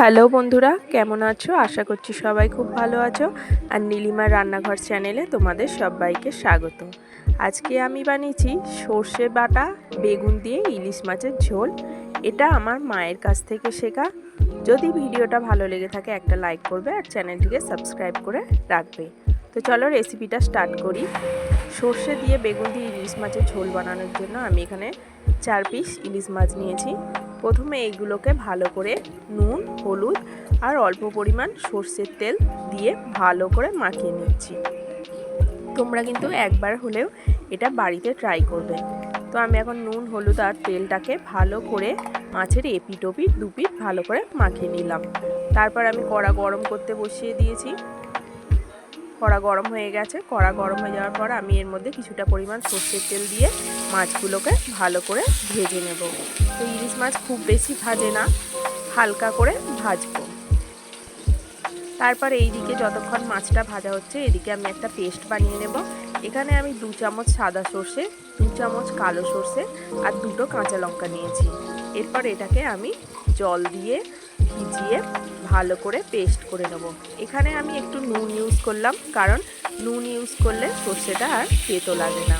Hello বন্ধুরা, কেমন আছো? আশা করছি সবাই খুব ভালো আছো। আর নীলিমার রান্নাঘর চ্যানেলে তোমাদের সবাইকে স্বাগত। আজকে আমি বানিয়েছি সর্ষে বাটা, বেগুন দিয়ে ইলিশ মাছের ঝোল। এটা আমার মায়ের কাছ থেকে শেখা। যদি ভিডিওটা ভালো লেগে থাকে, একটা লাইক করবে আর চ্যানেলটিকে সাবস্ক্রাইব করে রাখবে। তো চলো রেসিপিটা স্টার্ট করি। সর্ষে দিয়ে বেগুন দিয়ে ইলিশ মাছের ঝোল বানানোর জন্য আমি এখানে চার পিস ইলিশ মাছ নিয়েছি। প্রথমে এইগুলোকে ভালো করে নুন, হলুদ আর অল্প পরিমাণ সর্ষের তেল দিয়ে ভালো করে মাখিয়ে নিচ্ছি। তোমরা কিন্তু একবার হলেও এটা বাড়িতে ট্রাই করবে। তো আমি এখন নুন, হলুদ আর তেলটাকে ভালো করে মাছের এপিট ওপিট দুপিট ভালো করে মাখিয়ে নিলাম। তারপর আমি কড়া গরম করতে বসিয়ে দিয়েছি। কড়া গরম হয়ে গেছে। কড়া গরম হয়ে যাওয়ার পর আমি এর মধ্যে কিছুটা পরিমাণ সর্ষের তেল দিয়ে মাছগুলোকে ভালো করে ভেজে নেব। তো ইলিশ মাছ খুব বেশি ভাজে না, হালকা করে ভাজবো। তারপর এই দিকে যতক্ষণ মাছটা ভাজা হচ্ছে, এদিকে আমি একটা পেস্ট বানিয়ে নেব। এখানে আমি দু চামচ সাদা সর্ষে, দু চামচ কালো সর্ষে আর দুটো কাঁচা লঙ্কা নিয়েছি। এরপর এটাকে আমি জল দিয়ে ভিজিয়ে ভালো করে পেস্ট করে নেব। এখানে আমি একটু নুন ইউজ করলাম, কারণ নুন ইউজ করলে সর্ষেটা আর তেতো লাগে না।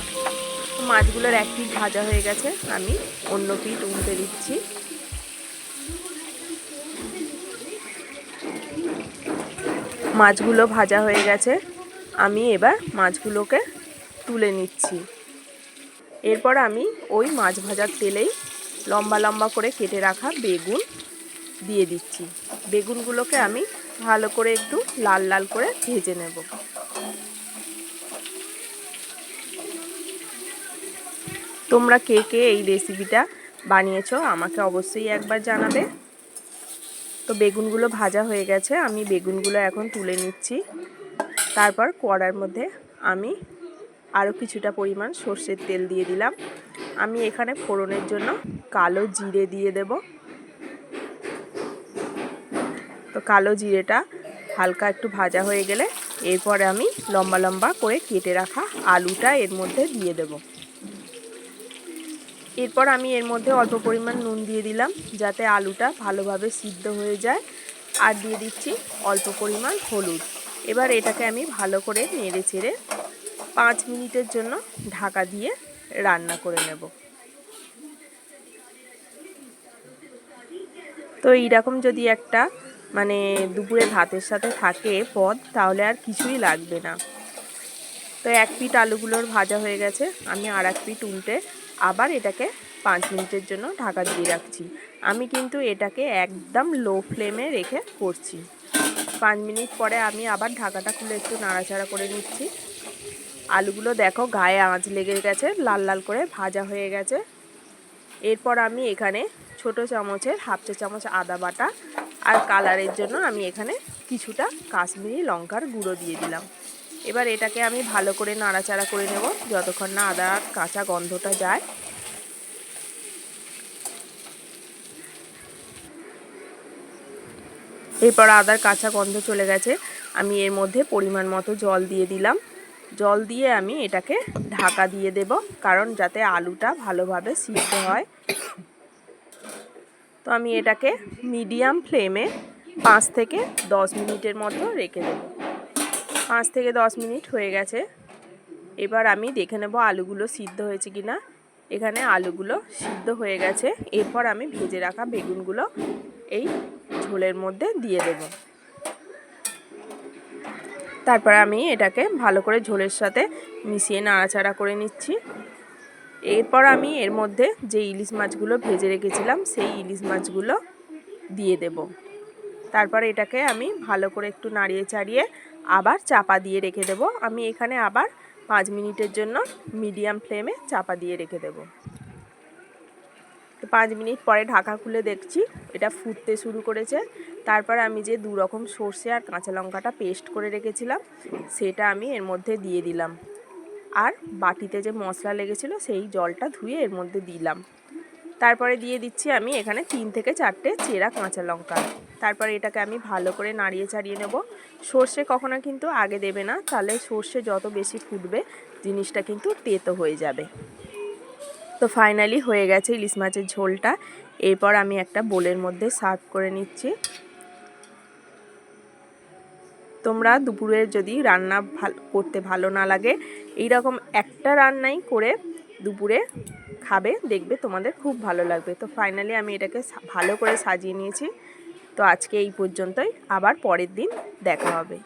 মাছগুলোর এক পিঠ ভাজা হয়ে গেছে, আমি অন্য পিঠ উল্টে দিচ্ছি। মাছগুলো ভাজা হয়ে গেছে, আমি এবার মাছগুলোকে তুলে নিচ্ছি। এরপর আমি ওই মাছ ভাজার তেলেই লম্বা লম্বা করে কেটে রাখা বেগুন দিয়ে দিচ্ছি। বেগুনগুলোকে আমি ভালো করে একটু লাল লাল করে ভেজে নেব। তোমরা কে কে এই রেসিপিটা বানিয়েছো আমাকে অবশ্যই একবার জানাবে। তো বেগুনগুলো ভাজা হয়ে গেছে, আমি বেগুনগুলো এখন তুলে নিচ্ছি। তারপর কড়ার মধ্যে আমি আরও কিছুটা পরিমাণ সর্ষের তেল দিয়ে দিলাম। আমি এখানে ফোড়নের জন্য কালো জিরে দিয়ে দেব। কালো জিরেটা হালকা একটু ভাজা হয়ে গেলে এরপরে আমি লম্বা লম্বা করে কেটে রাখা আলুটা এর মধ্যে দিয়ে দেব। এরপর আমি এর মধ্যে অল্প পরিমাণ নুন দিয়ে দিলাম যাতে আলুটা ভালোভাবে সিদ্ধ হয়ে যায়। আর দিয়ে দিচ্ছি অল্প পরিমাণ হলুদ। এবার এটাকে আমি ভালো করে নেড়ে চেড়ে পাঁচ মিনিটের জন্য ঢাকা দিয়ে রান্না করে নেব। তো এইরকম যদি একটা মানে দুপুরে ভাতের সাথে থাকে পদ, তাহলে আর কিছুই লাগবে না। তো এক পিট আলুগুলোর ভাজা হয়ে গেছে, আমি আর এক পিট উল্টে আবার এটাকে পাঁচ মিনিটের জন্য ঢাকা দিয়ে রাখছি। আমি কিন্তু এটাকে একদম লো ফ্লেমে রেখে করছি। পাঁচ মিনিট পরে আমি আবার ঢাকাটা খুলে একটু নাড়াচাড়া করে নিচ্ছি। আলুগুলো দেখো গায়ে আঁচ লেগে গেছে, লাল লাল করে ভাজা হয়ে গেছে। এরপর আমি এখানে ছোট চামচের, হাফ চা চামচ আদা বাটা আর কালারের জন্য আমি এখানে কিছুটা কাশ্মীরি লঙ্কার গুঁড়ো দিয়ে দিলাম। এবার এটাকে আমি ভালো করে নাড়াচাড়া করে নেব যতক্ষণ না আদা কাঁচা গন্ধটা যায়। এরপর আদার কাঁচা গন্ধ চলে গেছে। আমি এর মধ্যে পরিমাণ মতো জল দিয়ে দিলাম। জল দিয়ে আমি এটাকে ঢাকা দিয়ে দেব, কারণ যাতে আলুটা ভালোভাবে সিদ্ধ হয়। তো আমি এটাকে মিডিয়াম ফ্লেমে পাঁচ থেকে দশ মিনিটের মতো রেখে দেব। পাঁচ থেকে দশ মিনিট হয়ে গেছে। এবার আমি দেখে নেব আলুগুলো সিদ্ধ হয়েছে কি না। এখানে আলুগুলো সিদ্ধ হয়ে গেছে। এরপর আমি ভেজে রাখা বেগুনগুলো এই ঝোলের মধ্যে দিয়ে দেব। তারপর আমি এটাকে ভালো করে ঝোলের সাথে মিশিয়ে নাড়াচাড়া করে নিচ্ছি। এরপর আমি এর মধ্যে যে ইলিশ মাছগুলো ভেজে রেখেছিলাম, সেই ইলিশ মাছগুলো দিয়ে দেব। তারপর এটাকে আমি ভালো করে একটু নাড়িয়ে চাড়িয়ে আবার চাপা দিয়ে রেখে দেব। আমি এখানে আবার পাঁচ মিনিটের জন্য মিডিয়াম ফ্লেমে চাপা দিয়ে রেখে দেব। পাঁচ মিনিট পরে ঢাকা খুলে দেখছি, এটা ফুটতে শুরু করেছে। তারপর আমি যে দু রকম সর্ষে আর কাঁচা লঙ্কাটা পেস্ট করে রেখেছিলাম, সেটা আমি এর মধ্যে দিয়ে দিলাম। আর বাটিতে যে মশলা লেগেছিলো সেই জলটা ধুয়ে এর মধ্যে দিলাম। তারপরে দিয়ে দিচ্ছি আমি এখানে তিন থেকে চারটে চেরা কাঁচা লঙ্কা। তারপরে এটাকে আমি ভালো করে নাড়িয়ে চাড়িয়ে নেব। সর্ষে কখনো কিন্তু আগে দেবে না, তাহলে সর্ষে যত বেশি ফুটবে জিনিসটা কিন্তু তেতো হয়ে যাবে। তো ফাইনালি হয়ে গেছে ইলিশ মাছের ঝোলটা। এরপর আমি একটা বোলের মধ্যে সার্ভ করে নিচ্ছি। তোমরা দুপুরের যদি রান্না ভালো, করতে ভালো না লাগে এই রকম একটা রান্নাই করে দুপুরে খাবে, দেখবে তোমাদের খুব ভালো লাগবে। তো ফাইনালি আমি এটাকে ভালো করে সাজিয়ে নিয়েছি। তো আজকে এই পর্যন্তই। আবার পরের দিন দেখা হবে।